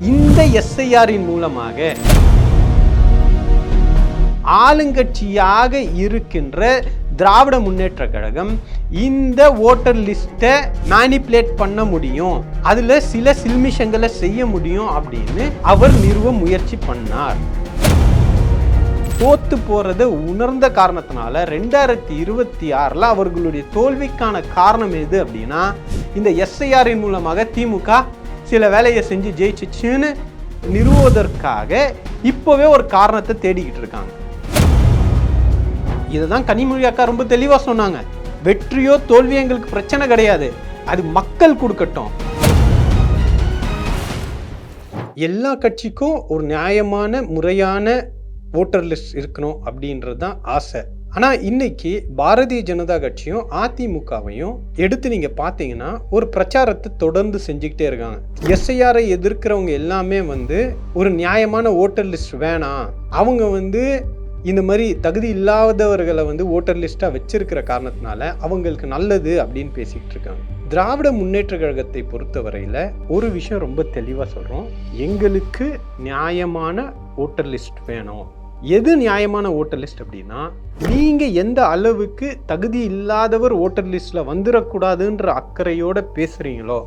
இந்த எஸ்ஐஆரின் மூலமாக ஆளுங்கட்சியாக இருக்கின்ற திராவிட முன்னேற்ற கழகம் இந்த ஓட்டர் லிஸ்ட்டை மேனிப்புலேட் பண்ண முடியும். அதுல சில சில்மிஷங்களை செய்ய முடியும் அப்படின்னு அவர் நிறுவ முயற்சி பண்ணார். தோத்து போகிறத உணர்ந்த காரணத்தினால ரெண்டாயிரத்தி இருபத்தி ஆறில் அவர்களுடைய தோல்விக்கான காரணம் எது அப்படின்னா இந்த எஸ்ஐஆரின் மூலமாக திமுக சில வேலையை செஞ்சு ஜெயிச்சிச்சுன்னு நிறுவுவதற்காக இப்போவே ஒரு காரணத்தை தேடிக்கிட்டு இருக்காங்க. இதுதான் கனிமொழி அக்கா ரொம்ப தெளிவாக சொன்னாங்க. வெற்றியோ தோல்வியோ எங்களுக்கு பிரச்சனை கிடையாது. அது மக்கள் கொடுக்கட்டும். எல்லா கட்சிக்கும் ஒரு நியாயமான முறையான ஓட்டர் லிஸ்ட் இருக்கணும் அப்படின்றது தான் ஆசை. ஆனால் இன்னைக்கு பாரதிய ஜனதா கட்சியும் அதிமுகவையும் எடுத்து நீங்கள் பார்த்தீங்கன்னா ஒரு பிரச்சாரத்தை தொடர்ந்து செஞ்சுக்கிட்டே இருக்காங்க. எஸ்ஐஆரை எதிர்க்கிறவங்க எல்லாமே வந்து ஒரு நியாயமான ஓட்டர் லிஸ்ட் வேணாம் அவங்க வந்து இந்த மாதிரி தகுதி இல்லாதவர்களை வந்து ஓட்டர் லிஸ்ட்டாக வச்சிருக்கிற காரணத்தினால அவங்களுக்கு நல்லது அப்படின்னு பேசிக்கிட்டு இருக்காங்க. திராவிட முன்னேற்ற கழகத்தை பொறுத்தவரையில் ஒரு விஷயம் ரொம்ப தெளிவாக சொல்கிறோம் எங்களுக்கு நியாயமான ஓட்டர் லிஸ்ட் வேணும். எது நியாயமான ஓட்டர் லிஸ்ட் அப்படின்னா நீங்கள் எந்த அளவுக்கு தகுதி இல்லாதவர் ஓட்டர் லிஸ்ட்டில் வந்துடக்கூடாதுன்ற அக்கறையோட பேசுகிறீங்களோ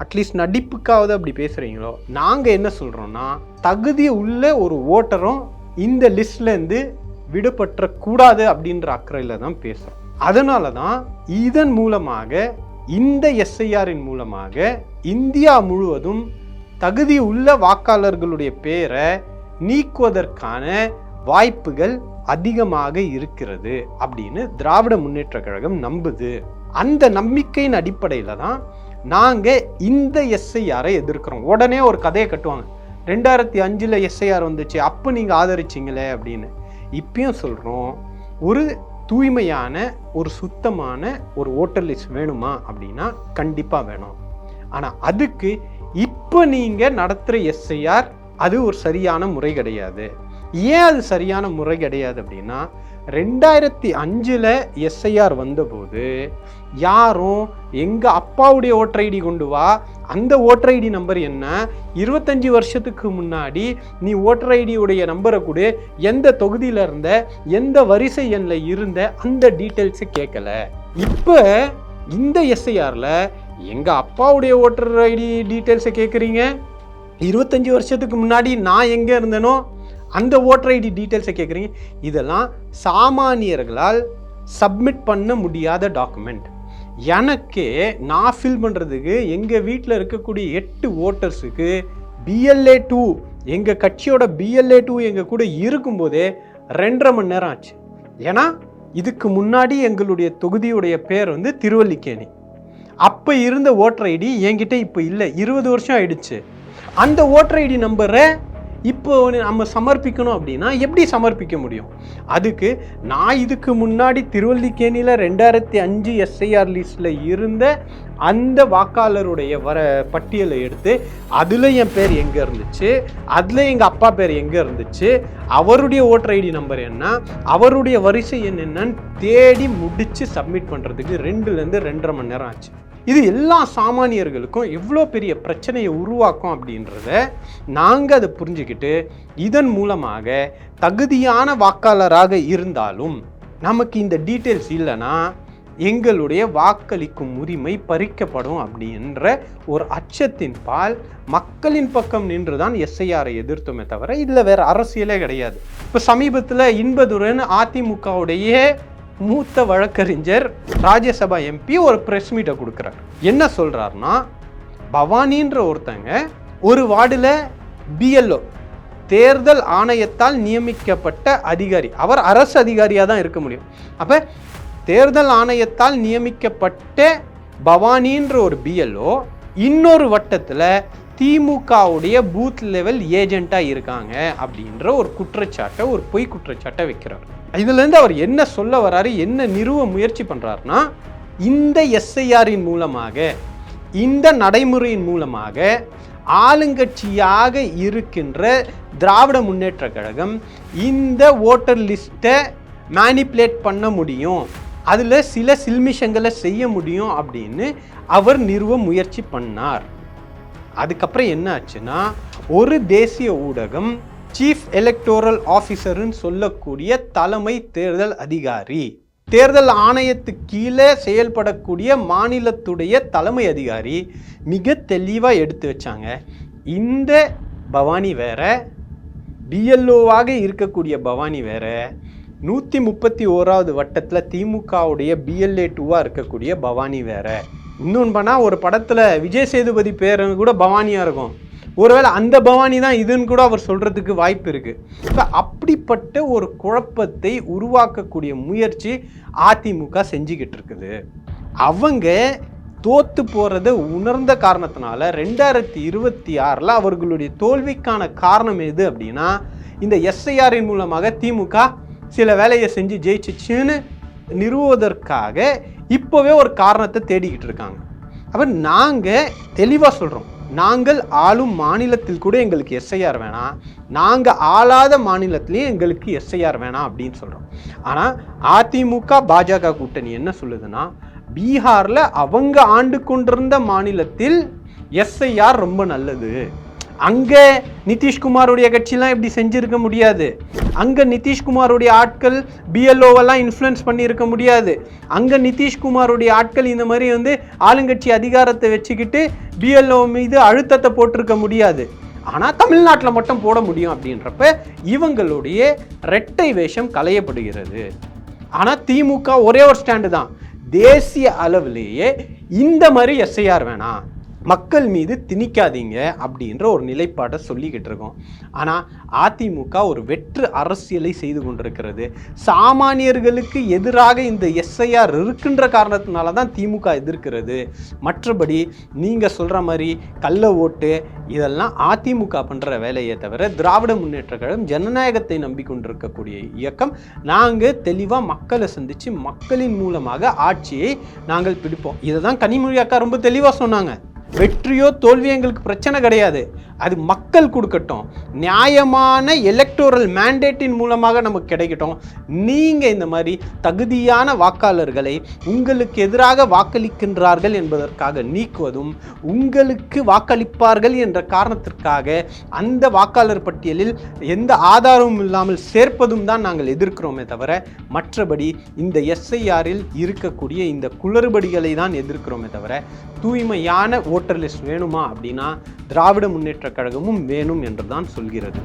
அட்லீஸ்ட் நடிப்புக்காவது அப்படி பேசுகிறீங்களோ நாங்கள் என்ன சொல்கிறோன்னா தகுதி உள்ள ஒரு ஓட்டரும் இந்த லிஸ்ட்லேருந்து விடுபற்றக்கூடாது அப்படின்ற அக்கறையில் தான் பேசுகிறோம் அதனால தான் இதன் மூலமாக இந்த எஸ்ஐஆரின் மூலமாக இந்தியா முழுவதும் தகுதி உள்ள வாக்காளர்களுடைய பேரை நீக்குவதற்கான வாய்ப்புகள் அதிகமாக இருக்கிறது அப்படின்னு திராவிட முன்னேற்ற கழகம் நம்புது. அந்த நம்பிக்கையின் அடிப்படையில் தான் நாங்கள் இந்த எஸ்ஐஆரை எதிர்க்கிறோம். உடனே ஒரு கதையை கட்டுவாங்க. ரெண்டாயிரத்தி அஞ்சில் எஸ்ஐஆர் வந்துச்சு. அப்போ நீங்கள் ஆதரிச்சிங்களே அப்படின்னு. இப்பயும் சொல்கிறோம் ஒரு தூய்மையான ஒரு சுத்தமான ஒரு ஓட்டர் லிஸ்ட் வேணுமா அப்படின்னா கண்டிப்பாக வேணும். ஆனால் அதுக்கு இப்போ நீங்கள் நடத்துகிற எஸ்ஐஆர் அது ஒரு சரியான முறை கிடையாது. ஏன் அது சரியான முறை கிடையாது அப்படின்னா ரெண்டாயிரத்தி அஞ்சில் எஸ்ஐஆர் வந்தபோது யாரும் எங்கள் அப்பாவுடைய ஓட்டர் ஐடி கொண்டு வா அந்த ஓட்டர் ஐடி நம்பர் என்ன? இருபத்தஞ்சி வருஷத்துக்கு முன்னாடி நீ ஓட்டர் ஐடியுடைய நம்பரை கொடு எந்த தொகுதியில் இருந்த எந்த வரிசை எண்ணில் இருந்த அந்த டீட்டெயில்ஸை கேட்கல இப்போ இந்த எஸ்ஐஆரில் எங்கள் அப்பாவுடைய ஓட்டர் ஐடி டீட்டெயில்ஸை கேட்குறீங்க இருபத்தஞ்சி வருஷத்துக்கு முன்னாடி நான் எங்கே இருந்தேனோ அந்த ஓட்டர் ஐடி டீட்டெயில்ஸை கேட்குறீங்க இதெல்லாம் சாமானியர்களால் சப்மிட் பண்ண முடியாத டாக்குமெண்ட் எனக்கே நான் ஃபில் பண்ணுறதுக்கு எங்கள் வீட்டில் இருக்கக்கூடிய எட்டு ஓட்டர்ஸுக்கு பிஎல்ஏ டூ எங்கள் கட்சியோட பிஎல்ஏ டூ எங்கள் கூட இருக்கும்போதே ரெண்டரை மணி நேரம் ஆச்சு. ஏன்னா இதுக்கு முன்னாடி எங்களுடைய தொகுதியுடைய பேர் வந்து திருவல்லிக்கேணி. அப்போ இருந்த ஓட்டர் ஐடி என்கிட்ட இப்போ இல்லை. இருபது வருஷம் ஆயிடுச்சு. அந்த ஓட்டர் ஐடி நம்பரை இப்போ நம்ம சமர்ப்பிக்கணும் அப்படின்னா எப்படி சமர்ப்பிக்க முடியும்? அதுக்கு நான் இதுக்கு முன்னாடி திருவல்லிக்கேணியில் ரெண்டாயிரத்தி அஞ்சு எஸ்ஐஆர் லிஸ்ட்டில் இருந்த அந்த வாக்காளருடைய வர பட்டியலை எடுத்து அதில் என் பேர் எங்கே இருந்துச்சு? அதில் எங்கள் அப்பா பேர் எங்கே இருந்துச்சு? அவருடைய ஓட்டர் ஐடி நம்பர் என்ன? அவருடைய வரிசை என்னென்னு தேடி முடித்து சப்மிட் பண்ணுறதுக்கு ரெண்டுலேருந்து ரெண்டரை மணி நேரம் ஆச்சு. இது எல்லா சாமானியர்களுக்கும் எவ்வளோ பெரிய பிரச்சனையை உருவாக்கும் அப்படின்றத நாங்கள் அதை புரிஞ்சுக்கிட்டு இதன் மூலமாக தகுதியான வாக்காளராக இருந்தாலும் நமக்கு இந்த டீட்டெயில்ஸ் இல்லைன்னா எங்களுடைய வாக்களிக்கும் உரிமை பறிக்கப்படும் அப்படின்ற ஒரு அச்சத்தின் பால் மக்களின் பக்கம் நின்று தான் எஸ்ஐஆரை எதிர்த்தோமே தவிர இதில் வேறு அரசியலே கிடையாது. இப்போ சமீபத்தில் இன்பதுரன் அதிமுகவுடைய மூத்த வழக்கறிஞர் ராஜ்யசபா எம்பி ஒரு ப்ரெஸ் மீட்டை கொடுக்குறார். என்ன சொல்கிறாருன்னா பவானின்ற ஒருத்தங்க ஒரு வார்டில் பிஎல்ஓ தேர்தல் ஆணையத்தால் நியமிக்கப்பட்ட அதிகாரி. அவர் அரசு அதிகாரியாக தான் இருக்க முடியும். அப்போ தேர்தல் ஆணையத்தால் நியமிக்கப்பட்ட பவானின்ற ஒரு பிஎல்ஓ இன்னொரு வட்டத்தில் திமுகவுடைய பூத் லெவல் ஏஜெண்ட்டாக இருக்காங்க அப்படின்ற ஒரு குற்றச்சாட்டை ஒரு பொய் குற்றச்சாட்டை வைக்கிறார். இதுலேருந்து அவர் என்ன சொல்ல வராரு என்ன நிறுவ முயற்சி பண்ணுறாருன்னா இந்த எஸ்ஐஆரின் மூலமாக இந்த நடைமுறையின் மூலமாக ஆளுங்கட்சியாக இருக்கின்ற திராவிட முன்னேற்ற கழகம் இந்த ஓட்டர் லிஸ்ட்டை மேனிப்புலேட் பண்ண முடியும். அதில் சில சில்மிஷங்களை செய்ய முடியும் அப்படின்னு அவர் நிறுவ முயற்சி பண்ணார். அதுக்கப்புறம் என்ன ஆச்சுன்னா ஒரு தேசிய ஊடகம் சீஃப் எலக்டோரல் ஆஃபீஸர்னு சொல்லக்கூடிய தலைமை தேர்தல் அதிகாரி. தேர்தல் ஆணையத்து கீழே செயல்படக்கூடிய மாநிலத்துடைய தலைமை அதிகாரி மிக தெளிவாக எடுத்து வச்சாங்க. இந்த பவானி வேற பிஎல்ஓவாக இருக்கக்கூடிய பவானி வேற நூற்றி முப்பத்தி ஓராவது வட்டத்தில் திமுகவுடைய பிஎல்ஏ டூவாக இருக்கக்கூடிய பவானி வேற. இன்னொன்று பண்ணால் ஒரு படத்தில் விஜய் சேதுபதி பேர் கூட பவானியாக இருக்கும். ஒருவேளை அந்த பவானி தான் இதுன்னு கூட அவர் சொல்கிறதுக்கு வாய்ப்பு இருக்குது இப்போ அப்படிப்பட்ட ஒரு குழப்பத்தை உருவாக்கக்கூடிய முயற்சி அதிமுக செஞ்சுக்கிட்டு இருக்குது அவங்க தோத்து போகிறத உணர்ந்த காரணத்தினால ரெண்டாயிரத்தி இருபத்தி ஆறில் அவர்களுடைய தோல்விக்கான காரணம் எது அப்படின்னா இந்த எஸ்ஐஆரின் மூலமாக திமுக சில வேலையை செஞ்சு ஜெயிச்சிச்சுன்னு நிறுவுவதற்காக இப்போவே ஒரு காரணத்தை தேடிக்கிட்டு இருக்காங்க அப்போ நாங்கள் தெளிவாக சொல்கிறோம் நாங்கள் ஆளும் மாநிலத்தில் கூட எங்களுக்கு எஸ்ஐஆர் வேணாம். நாங்கள் ஆளாத மாநிலத்திலையும் எங்களுக்கு எஸ்ஐஆர் வேணாம் அப்படின்னு சொல்கிறோம் ஆனால் அதிமுக பாஜக கூட்டணி என்ன சொல்லுதுன்னா பீகாரில் அவங்க ஆண்டு கொண்டிருந்த மாநிலத்தில் எஸ்ஐஆர் ரொம்ப நல்லது. அங்கே நிதிஷ்குமாருடைய கட்சிலாம் இப்படி செஞ்சுருக்க முடியாது. அங்கே நிதிஷ்குமாருடைய ஆட்கள் பிஎல்ஓவெல்லாம் இன்ஃப்ளூயன்ஸ் பண்ணியிருக்க முடியாது. அங்கே நிதிஷ்குமாருடைய ஆட்கள் இந்த மாதிரி வந்து ஆளுங்கட்சி அதிகாரத்தை வச்சுக்கிட்டு பிஎல்ஓ மீது அழுத்தத்தை போட்டிருக்க முடியாது. ஆனால் தமிழ்நாட்டில் மட்டும் போட முடியும் அப்படின்றப்ப இவங்களுடைய ரெட்டை வேஷம் களையப்படுகிறது. ஆனால் திமுக ஒரே ஒரு ஸ்டாண்டு தான். தேசிய அளவிலேயே இந்த மாதிரி எஸ்ஐஆர் வேணாம். மக்கள் மீது திணிக்காதீங்க அப்படின்ற ஒரு நிலைப்பாட்டை சொல்லிக்கிட்டு இருக்கோம். ஆனால் அதிமுக ஒரு வெற்று அரசியலை செய்து கொண்டிருக்கிறது. சாமானியர்களுக்கு எதிராக இந்த எஸ்ஐஆர் இருக்கின்ற காரணத்தினால தான் திமுக எதிர்க்கிறது. மற்றபடி நீங்கள் சொல்கிற மாதிரி கள்ள ஓட்டு இதெல்லாம் அதிமுக பண்ணுற வேலையை தவிர திராவிட முன்னேற்ற கழகம் ஜனநாயகத்தை நம்பிக்கொண்டிருக்கக்கூடிய இயக்கம். நாங்கள் தெளிவாக மக்களை சந்தித்து மக்களின் மூலமாக ஆட்சியை நாங்கள் பிடிப்போம். இதை தான் கனிமொழி அக்கா ரொம்ப தெளிவாக சொன்னாங்க. வெற்றியோ தோல்வியோ எங்களுக்கு பிரச்சனை கிடையாது. அது மக்கள் கொடுக்கட்டும். நியாயமான எலக்டோரல் மேண்டேட்டின் மூலமாக நமக்கு கிடைக்கட்டும். நீங்கள் இந்த மாதிரி தகுதியான வாக்காளர்களை உங்களுக்கு எதிராக வாக்களிக்கின்றார்கள் என்பதற்காக நீக்குவதும் உங்களுக்கு வாக்களிப்பார்கள் என்ற காரணத்திற்காக அந்த வாக்காளர் பட்டியலில் எந்த ஆதாரமும் இல்லாமல் சேர்ப்பதும் தான் நாங்கள் எதிர்க்கிறோமே தவிர மற்றபடி இந்த எஸ்ஐஆரில் இருக்கக்கூடிய இந்த குளறுபடிகளை தான் எதிர்க்கிறோமே தவிர தூய்மையான ஓட்டர் லிஸ்ட் வேணுமா அப்படின்னா திராவிட முன்னேற்ற கழகமும் வேணும் என்றுதான் சொல்கிறது.